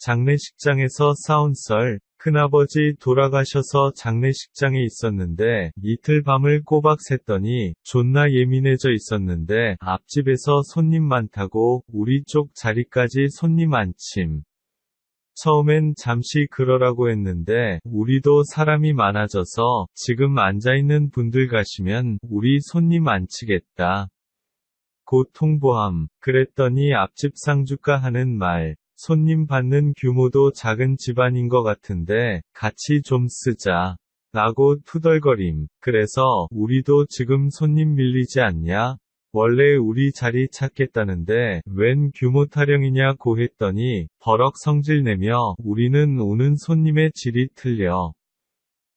장례식장에서 싸운 썰, 큰아버지 돌아가셔서 장례식장에 있었는데 이틀 밤을 꼬박 샜더니 존나 예민해져 있었는데 앞집에서 손님 많다고 우리 쪽 자리까지 손님 안침. 처음엔 잠시 그러라고 했는데 우리도 사람이 많아져서 지금 앉아있는 분들 가시면 우리 손님 안 치겠다. 곧 통보함. 그랬더니 앞집 상주가 하는 말. 손님 받는 규모도 작은 집안인 것 같은데 같이 좀 쓰자. 라고 투덜거림. 그래서 우리도 지금 손님 밀리지 않냐? 원래 우리 자리 찾겠다는데 웬 규모 타령이냐고 했더니 버럭 성질 내며 우리는 오는 손님의 질이 틀려.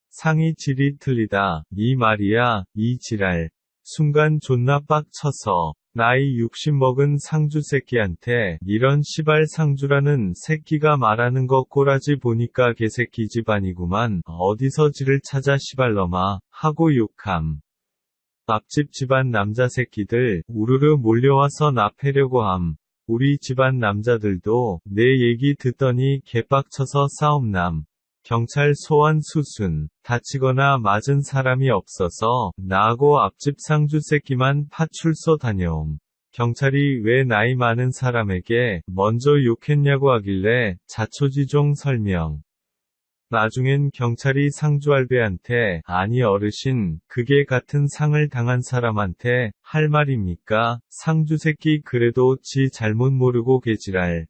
상이 질이 틀리다. 이 말이야, 이 지랄. 순간 존나 빡쳐서 나이 60 먹은 상주 새끼한테 이런 시발 상주라는 새끼가 말하는 거 꼬라지 보니까 개새끼 집안이구만 어디서 지를 찾아 시발놈아 하고 욕함. 앞집 집안 남자 새끼들 우르르 몰려와서 나 패려고 함. 우리 집안 남자들도 내 얘기 듣더니 개빡쳐서 싸움남. 경찰 소환 수순, 다치거나 맞은 사람이 없어서 나하고 앞집 상주 새끼만 파출소 다녀옴. 경찰이 왜 나이 많은 사람에게 먼저 욕했냐고 하길래 자초지종 설명. 나중엔 경찰이 상주알배한테 아니 어르신 그게 같은 상을 당한 사람한테 할 말입니까? 상주 새끼 그래도 지 잘못 모르고 계지랄.